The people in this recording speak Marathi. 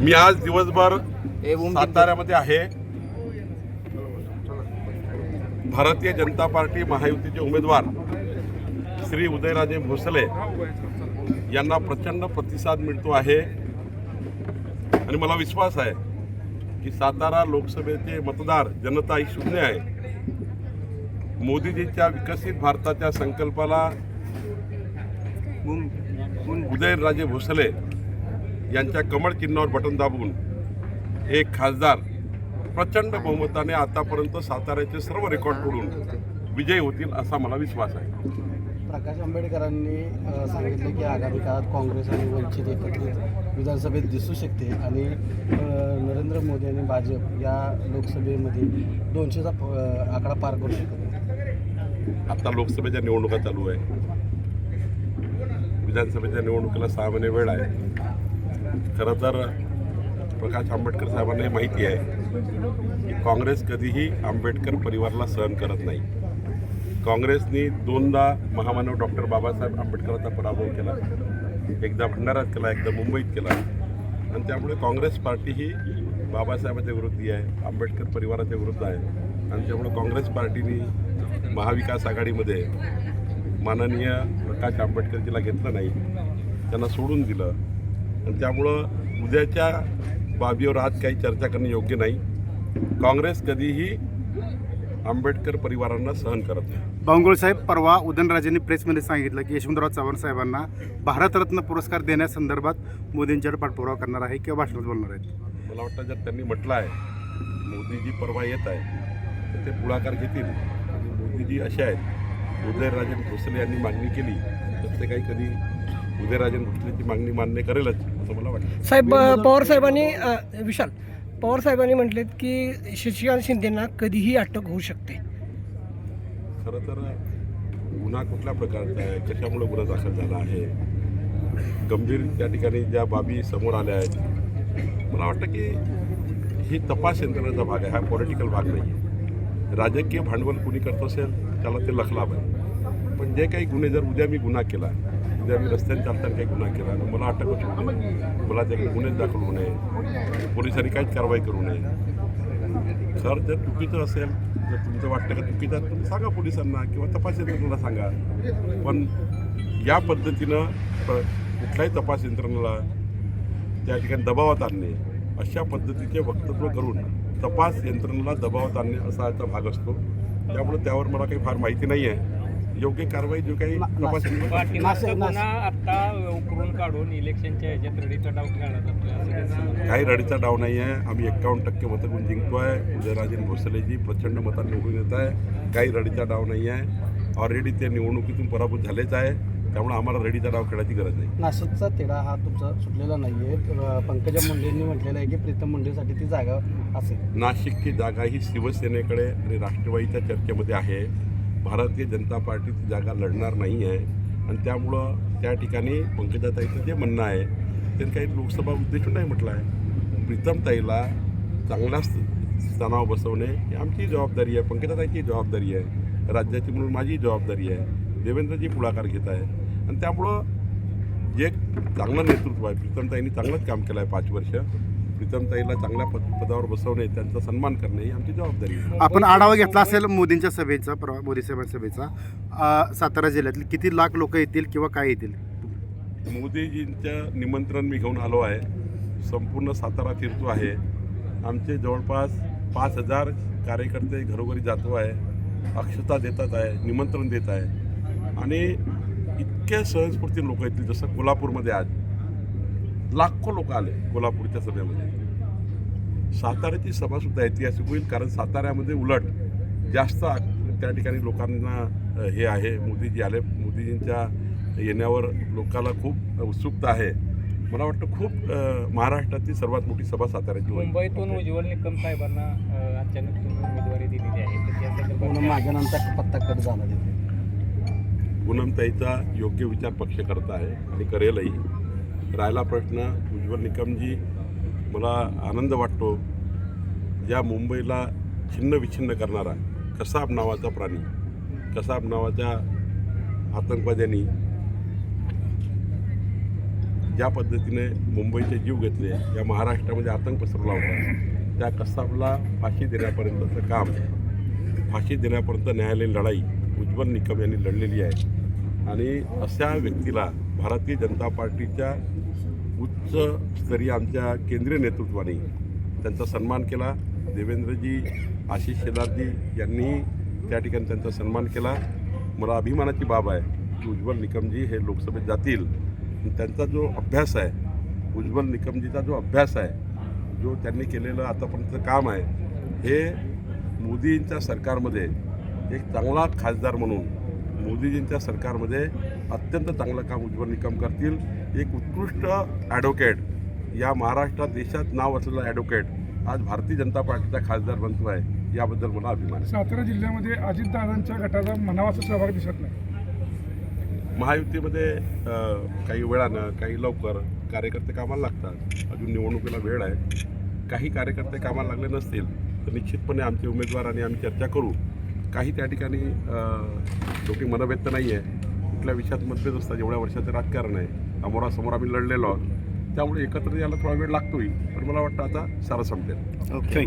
मी आज दिवसभर साताऱ्यामध्ये आहे. भारतीय जनता पार्टी महायुतीचे उमेदवार श्री उदयराजे भोसले यांना प्रचंड प्रतिसाद मिळतो आहे. आणि मला विश्वास आहे की सातारा लोकसभेचे मतदार जनता ही शून्य आहे. मोदीजीच्या विकसित भारताच्या संकल्पाला उदयनराजे भोसले यांच्या कमळ चिन्हावर बटन दाबून एक खासदार प्रचंड बहुमताने आतापर्यंत साताऱ्याचे सर्व रेकॉर्ड तोडून विजयी होतील असा मला विश्वास आहे. प्रकाश आंबेडकरांनी सांगितले की आगामी काळात काँग्रेस आणि वंचित एकत्रित विधानसभेत दिसू शकते आणि नरेंद्र मोदी आणि भाजप या लोकसभेमध्ये दोनशेचा आकडा पार करू शकतो आता लोकसभेच्या निवडणुका चालू आहे. विधानसभेच्या निवडणुकीला सहा महिने वेळ आहे. खरं तर प्रकाश आंबेडकर साहेबांना हे माहिती आहे की काँग्रेस कधीही आंबेडकर परिवाराला सहन करत नाही. काँग्रेसनी दोनदा महामानव डॉक्टर बाबासाहेब आंबेडकरांचा पराभव केला एकदा भंडाऱ्यात केला एकदा मुंबईत केला. आणि त्यामुळे काँग्रेस पार्टी ही बाबासाहेबाच्या विरोधी आहे आंबेडकर परिवाराच्या विरुद्ध आहे. आणि त्यामुळे काँग्रेस पार्टीने महाविकास आघाडीमध्ये माननीय प्रकाश आंबेडकरजीला घेतलं नाही. त्यांना सोडून दिलं. आणि त्यामुळं उद्याच्या बाबीवर आज काही चर्चा करणं योग्य नाही. काँग्रेस कधीही आंबेडकर परिवारांना सहन करत नाही. बावंगुळे साहेब परवा उदयनराजेंनी प्रेसमध्ये सांगितलं की यशवंतराव चव्हाण साहेबांना भारतरत्न पुरस्कार देण्यासंदर्भात मोदींच्यावर पाठपुरावा करणार आहे किंवा भाषणात बोलणार आहेत. मला वाटतं जर त्यांनी म्हटलं आहे मोदीजी परवा येत आहे तर ते पुढाकार घेतील. मोदीजी असे आहेत उदयनराजन भोसले यांनी मागणी केली तर ते काही कधी उदयनराजन भोसलेची मागणी मान्य करेलच. असं मला वाटतं साहेब पवार साहेबांनी विशाल पवार साहेबांनी म्हटलेत की शशिकांत शिंदेना कधीही अटक होऊ शकते. खरं तर गुन्हा कुठल्या प्रकारचा आहे? कशामुळे गुन्हा दाखल झाला आहे? गंभीर त्या ठिकाणी ज्या बाबी समोर आल्या आहेत मला वाटतं की ही तपास यंत्रणेचा भाग आहे हा पॉलिटिकल भाग नाही आहे राजकीय भांडवल कुणी करत असेल त्याला ते लखलाभ आहे पण जे काही गुन्हे जर उद्या मी गुन्हा केला उद्या मी रस्त्याने चालताना काही गुन्हा केला तर मला अटक होऊ नये मला त्याकडे गुन्हे दाखल होऊ नये पोलिसांनी काहीच कारवाई करू नये सर जर चुकीचं असेल जर तुमचं वाटतं का चुकीचं तर तुम्ही सांगा पोलिसांना किंवा तपास यंत्रणेला सांगा पण या पद्धतीनं कुठल्याही तपास यंत्रणेला त्या ठिकाणी दबावात आणणे अशा पद्धतीचे वक्तव्य करून तपास यंत्रणेला दबावात आणणे असा याचा भाग असतो त्यामुळे त्यावर मला काही फार माहिती नाही आहे योग्य कारवाई जो काही आता उकरून काढून इलेक्शनच्या ह्याच्यात रडीचा डाव खेळला जातोय असं काही रडीचा डाव नाही आहे. आम्ही एक्कावन्न टक्के मतं घेऊन जिंकतो आहे उदयराजन भोसलेजी प्रचंड मतांनी निवडून येत आहे. काही रडीचा डाव नाही आहे. ऑलरेडी ते निवडणुकीतून पराभूत झालेच आहे. त्यामुळे आम्हाला रडीचा डाव खेळायची गरज नाही. नाशिकचा तेढा हा तुमचा सुटलेला नाही आहे. पंकजा मुंडेंनी म्हटलेलं आहे की प्रीतम मुंडेसाठी ती जागा असेल. नाशिकची जागा ही शिवसेनेकडे आणि राष्ट्रवादीच्या चर्चेमध्ये आहे. भारतीय जनता पार्टीची जागा लढणार नाही आहे. आणि त्यामुळं त्या ठिकाणी पंकजाताईचं जे म्हणणं आहे त्यांनी काही लोकसभा उद्देशून नाही म्हटलं आहे. प्रीतमताईला चांगलाच स्त- बसवणे ही आमची जबाबदारी आहे. पंकजाताईची जबाबदारी आहे. राज्याची म्हणून माझी जबाबदारी आहे. देवेंद्रजी पुढाकार घेत आहे. आणि त्यामुळं जे चांगलं नेतृत्व आहे प्रीतमताईंनी चांगलंच काम केलं आहे पाच वर्ष. प्रीतमताईला चांगल्या पद पदावर बसवणे त्यांचा सन्मान करणे ही आमची जबाबदारी आहे. आपण आढावा घेतला असेल मोदींच्या सभेचा परवा मोदी साहेबांच्या सभेचा. अ, सातारा जिल्ह्यातील किती लाख लोक येतील किंवा काय येतील? मोदीजींचं निमंत्रण मी घेऊन आलो आहे. संपूर्ण सातारा फिरतो आहे. आमचे जवळपास पाच हजार कार्यकर्ते घरोघरी जातो आहे. अक्षता देतात आहे निमंत्रण देत आहे. आणि इतके स्वयंस्फूर्ती लोक येतील जसं कोल्हापूरमध्ये आज. लाखो लोक आले कोल्हापूरच्या सभेमध्ये. साताऱ्याची सभासुद्धा ऐतिहासिक होईल कारण साताऱ्यामध्ये उलट जास्त त्या ठिकाणी लोकांना हे आहे. मोदीजी आले. मोदीजींच्या येण्यावर लोकांना खूप उत्सुकता आहे. मला वाटतं खूप महाराष्ट्रातली सर्वात मोठी सभा साताऱ्याची होईल. मुंबईतून उज्ज्वल निकम साहेबांना अचानक उमेदवारी दिलेली आहे. माझ्या नंतर पत्ता कट झाला पूनमताईचा योग्य विचार पक्ष करत आहे आणि करेलही. राहिला प्रश्न उज्ज्वल निकमजी मला आनंद वाटतो ज्या मुंबईला छिन्न विछिन्न करणारा कसाब नावाचा प्राणी कसाब नावाच्या आतंकवाद्यांनी ज्या पद्धतीने मुंबईचे जीव घेतले या महाराष्ट्रामध्ये आतंक पसरला होता त्या कसाबला फाशी देण्यापर्यंतचं काम फाशी देण्यापर्यंत न्यायालयीन लढाई उज्ज्वल निकम यांनी लढलेली आहे. आणि अशा व्यक्तीला भारतीय जनता पार्टीच्या उच्च स्तरीय आमच्या केंद्रीय नेतृत्वाने त्यांचा सन्मान केला. देवेंद्रजी आशिष शेलारजी यांनी त्या ठिकाणी त्यांचा सन्मान केला. मला अभिमानाची बाब आहे की उज्ज्वल निकमजी हे लोकसभेत जातील. त्यांचा जो अभ्यास आहे उज्ज्वल निकमजीचा जो अभ्यास आहे जो त्यांनी केलेलं आतापर्यंत काम आहे हे मोदींच्या सरकारमध्ये एक चांगला खासदार म्हणून मोदीजींच्या सरकारमध्ये अत्यंत चांगलं काम उज्ज्वल निकम करतील. एक उत्कृष्ट ॲडव्होकेट या महाराष्ट्रात देशात नाव असलेला ॲडव्होकेट आज भारतीय जनता पार्टीचा खासदार बनतो आहे. याबद्दल मला अभिमान आहे. सातारा जिल्ह्यामध्ये अजितदादांच्या गटाचा म्हणावाचा सहभाग दिसत नाही. महायुतीमध्ये काही वेळानं काही लवकर कार्यकर्ते कामाला लागतात. अजून निवडणुकीला वेळ आहे. काही कार्यकर्ते कामाला लागले नसतील तर निश्चितपणे आमचे उमेदवार आणि आम्ही चर्चा करू. काही त्या ठिकाणी शेवटी मनभेद तर नाही आहे कुठल्या विषयात मतभेद असतात एवढ्या वर्षाचं राजकारण आहे. अमोरासमोर आम्ही लढलेलो आहोत. त्यामुळे एकत्र यायला थोडा वेळ लागतोही पण मला वाटतं आता सारं संपेल. ओके